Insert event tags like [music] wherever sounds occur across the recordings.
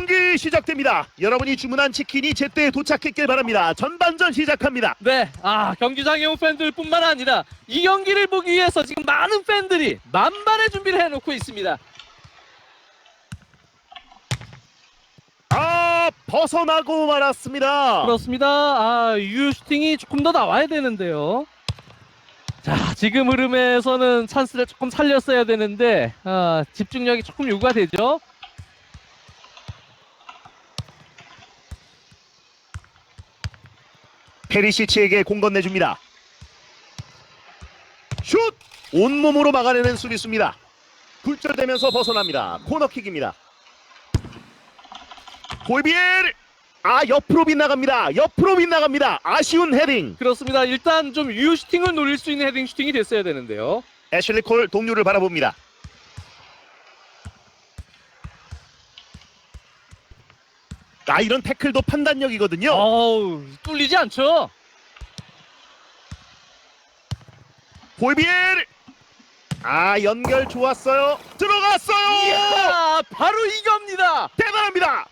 경기 시작됩니다. 여러분이 주문한 치킨이 제때 도착했길 바랍니다. 전반전 시작합니다. 네, 아 경기장에 온 팬들뿐만 아니라 이 경기를 보기 위해서 지금 많은 팬들이 만반의 준비를 해놓고 있습니다. 아 벗어나고 말았습니다. 그렇습니다. 아 유슈팅이 조금 더 나와야 되는데요. 자, 지금 흐름에서는 찬스를 조금 살렸어야 되는데 아, 집중력이 조금 요구가 되죠. 페리시치에게 공 건네줍니다. 슛! 온몸으로 막아내는 수비수입니다. 굴절되면서 벗어납니다. 코너킥입니다. 골비엘! 아 옆으로 빗나갑니다. 옆으로 빗나갑니다. 아쉬운 헤딩. 그렇습니다. 일단 좀 유슈팅을 노릴 수 있는 헤딩 슈팅이 됐어야 되는데요. 애슐리 콜 동료를 바라봅니다. 아 이런 태클도 판단력이거든요. 어우, 뚫리지 않죠. 골비엘! 아 연결 좋았어요. 들어갔어요. 이야, 바로 이겁니다. 대단합니다.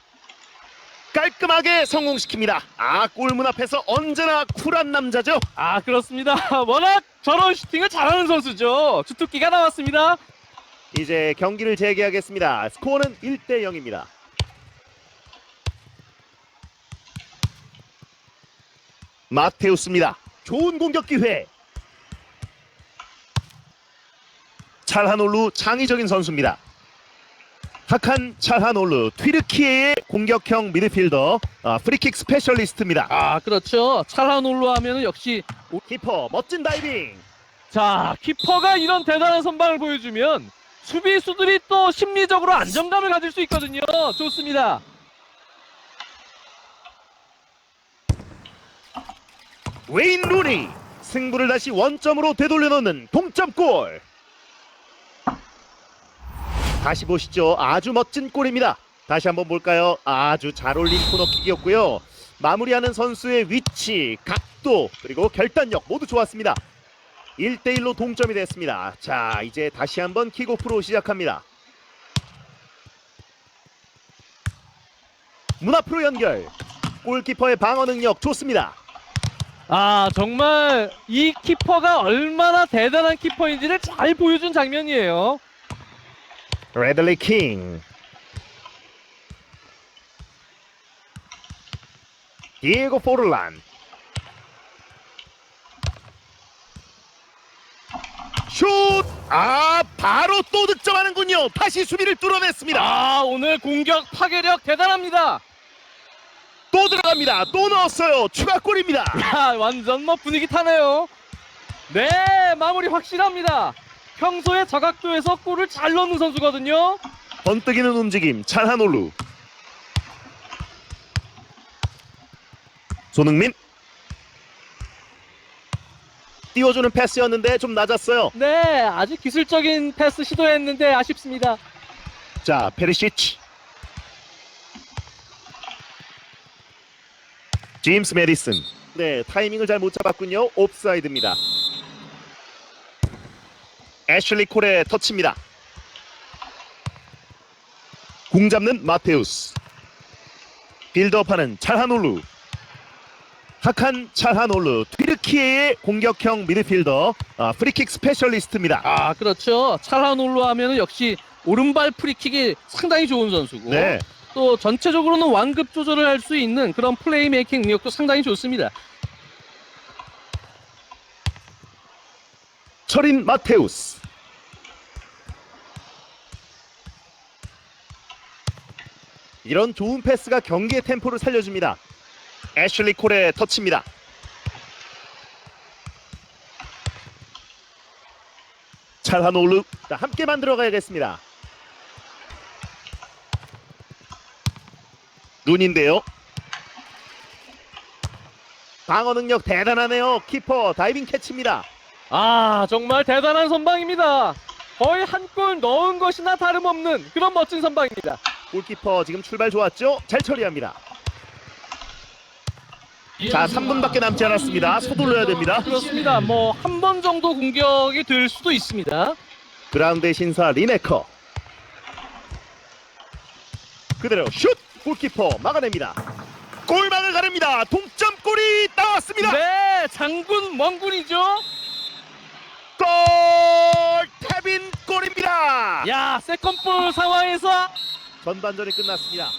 깔끔하게 성공시킵니다. 아 골문 앞에서 언제나 쿨한 남자죠. 아 그렇습니다. [laughs] 워낙 저런 슈팅을 잘하는 선수죠. 주특기가 나왔습니다. 이제 경기를 재개하겠습니다. 스코어는 1대 0입니다. 마테우스입니다. 좋은 공격 기회. 찰하놀루 창의적인 선수입니다. 하칸 찰하놀루 튀르키예의 공격형 미드필더 아, 프리킥 스페셜리스트입니다. 아 그렇죠. 찰하놀로 하면은 역시 키퍼 멋진 다이빙. 자 키퍼가 이런 대단한 선방을 보여주면 수비수들이 또 심리적으로 안정감을 가질 수 있거든요. 좋습니다. 웨인 루니 승부를 다시 원점으로 되돌려 놓는 동점골. 다시 보시죠. 아주 멋진 골입니다. 다시 한번 볼까요? 아주 잘 올린 코너킥이었고요. 마무리하는 선수의 위치, 각도, 그리고 결단력 모두 좋았습니다. 1대1로 동점이 됐습니다. 자, 이제 다시 한번 킥오프로 시작합니다. 문 앞으로 연결. 골키퍼의 방어 능력 좋습니다. 아 정말 이 키퍼가 얼마나 대단한 키퍼인지를 잘 보여준 장면이에요. 레들리 킹 디에고 포르란 슛! 아 바로 또 득점하는군요 다시 수비를 뚫어냈습니다 아 오늘 공격 파괴력 대단합니다. 또 들어갑니다 또 넣었어요 추가골입니다 야, 완전 뭐 분위기 타네요. 네, 마무리 확실합니다. 평소에 저각도에서 골을 잘 넣는 선수거든요. 번뜩이는 움직임 찬한올루 손흥민 띄워주는 패스였는데 좀 낮았어요 네, 아주 기술적인 패스 시도했는데 아쉽습니다. 자, 페리시치. 제임스 메디슨. 네, 타이밍을 잘 못 잡았군요. 옵사이드입니다. 애슐리 콜의 터치입니다. 공 잡는 마테우스. 빌드업하는 찰하놀루. 하칸 찰하놀루. 튀르키예의 공격형 미드필더. 아, 프리킥 스페셜리스트입니다. 아, 그렇죠. 찰하놀로 하면 은 역시 오른발 프리킥이 상당히 좋은 선수고 네. 또 전체적으로는 완급 조절을 할 수 있는 그런 플레이 메이킹 능력도 상당히 좋습니다. 철인 마테우스. 이런 좋은 패스가 경기의 템포를 살려줍니다. 애슐리 콜의 터치입니다. 자, 함께 만들어 가야겠습니다 눈인데요 방어 능력 대단하네요 키퍼 다이빙 캐치입니다 아, 정말 대단한 선방입니다. 거의 한 골 넣은 것이나 다름없는 그런 멋진 선방입니다. 골키퍼 지금 출발 좋았죠? 잘 처리합니다. 자, 3분밖에 남지 않았습니다. 서둘러야 됩니다. 그렇습니다. 뭐 한 번 정도 공격이 될 수도 있습니다. 그라운드의 신사 리네커. 그대로 슛 골키퍼 막아냅니다. 골망을 가릅니다. 동점골이 나왔습니다. 네, 장군 멍군이죠. 골 태빈 골입니다. 야, 세컨볼 상황에서 전반전이 끝났습니다.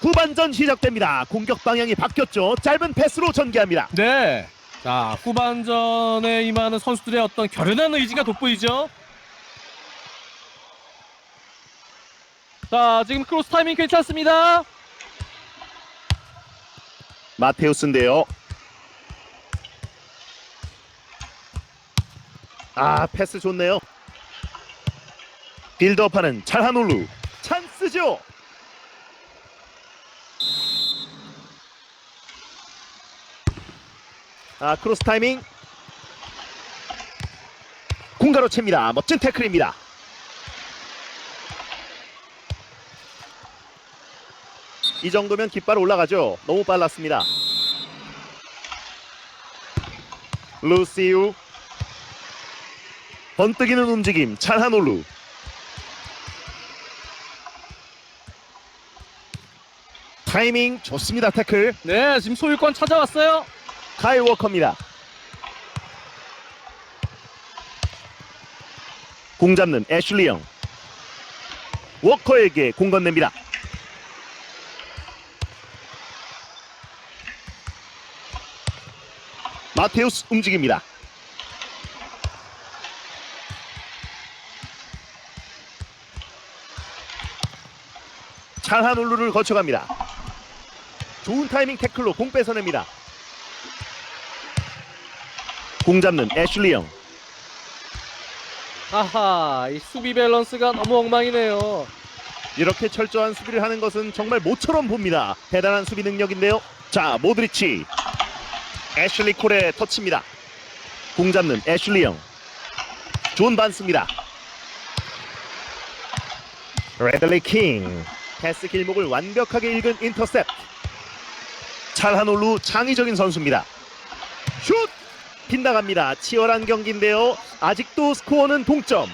후반전 시작됩니다. 공격 방향이 바뀌었죠. 짧은 패스로 전개합니다. 네. 자, 후반전에 임하는 선수들의 어떤 결연한 의지가 돋보이죠. 자, 지금 크로스 타이밍 괜찮습니다. 마테우스인데요. 아 패스 좋네요. 빌드업하는 잘하놀루 찬스죠. 아 크로스 타이밍 공가로 챕니다. 멋진 태클입니다. 이 정도면 깃발 올라가죠. 너무 빨랐습니다. 루시우 번뜩이는 움직임 찰하놀루 타이밍 좋습니다 태클 네, 지금 소유권 찾아왔어요. 카이 워커입니다 공 잡는 애슐리 영 워커에게 공 건넵니다 마테우스 움직입니다 찰하놀루를 거쳐갑니다 좋은 타이밍 태클로 공 뺏어냅니다 공 잡는 애슐리 영 아하, 이 수비 밸런스가 너무 엉망이네요. 이렇게 철저한 수비를 하는 것은 정말 모처럼 봅니다. 대단한 수비 능력인데요. 자, 모드리치. 애슐리 콜의 터치입니다. 공 잡는 애슐리 영. 존 반스입니다. 레들리 킹. 패스 길목을 완벽하게 읽은 인터셉. 찰하놀루 창의적인 선수입니다. 슛! 빗나갑니다. 치열한 경기인데요. 아직도 스코어는 동점.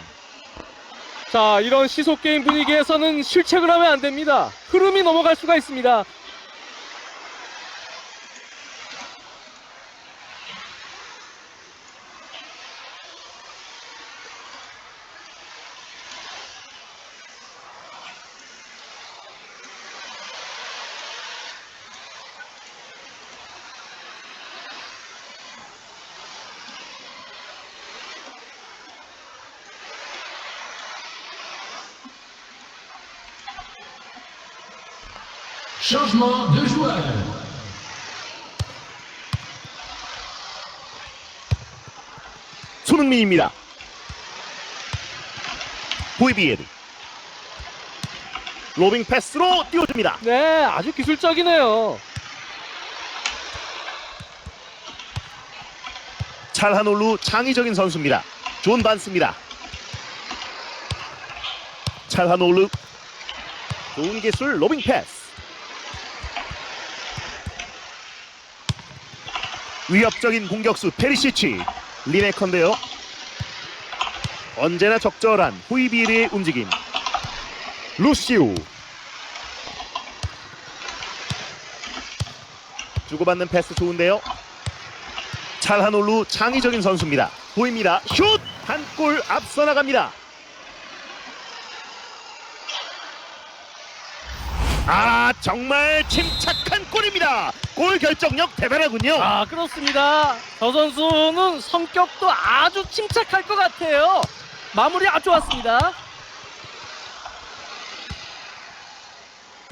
자, 이런 시속 게임 분위기에서는 실책을 하면 안 됩니다. 흐름이 넘어갈 수가 있습니다. Changement de joueur. 손흥민입니다. 보이비에르. 로빙 패스로 띄워줍니다. 네, 아주 기술적이네요. 찰하놀루 창의적인 선수입니다. 존 반스입니다. 찰하놀루 좋은 기술 로빙 패스. 위협적인 공격수 페리시치 리네컨데요. 언제나 적절한 후이비르의 움직임. 루시우 주고받는 패스 좋은데요. 찰하놀루 창의적인 선수입니다. 보입니다. 슛! 한 골 앞서 나갑니다. 아 정말 침착한 골입니다. 골 결정력 대단하군요. 아, 그렇습니다. 저 선수는 성격도 아주 침착할 것 같아요. 마무리 아주 좋았습니다.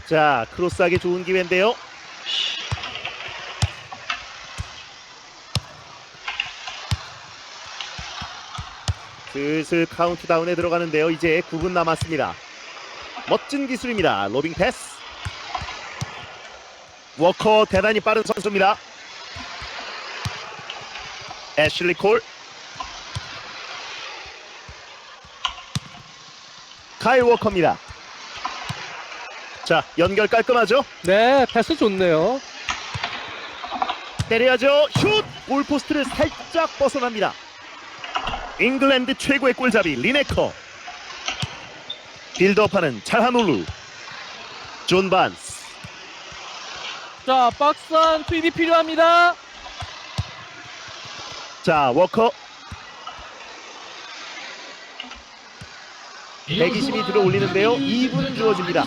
자 크로스하기 좋은 기회인데요. 슬슬 카운트다운에 들어가는데요. 이제 9분 남았습니다. 멋진 기술입니다. 로빙 패스. 워커 대단히 빠른 선수입니다. 애슐리 콜. 카일 워커입니다. 자, 연결 깔끔하죠? 네, 패스 좋네요. 때려야죠. 슛! 골포스트를 살짝 벗어납니다. 잉글랜드 최고의 골잡이 리네커. 빌드업하는 잘하놀루. 존 반스. 자, 박스한 투입이 필요합니다. 자, 워커 120이 들어 올리는데요. 2분 주어집니다.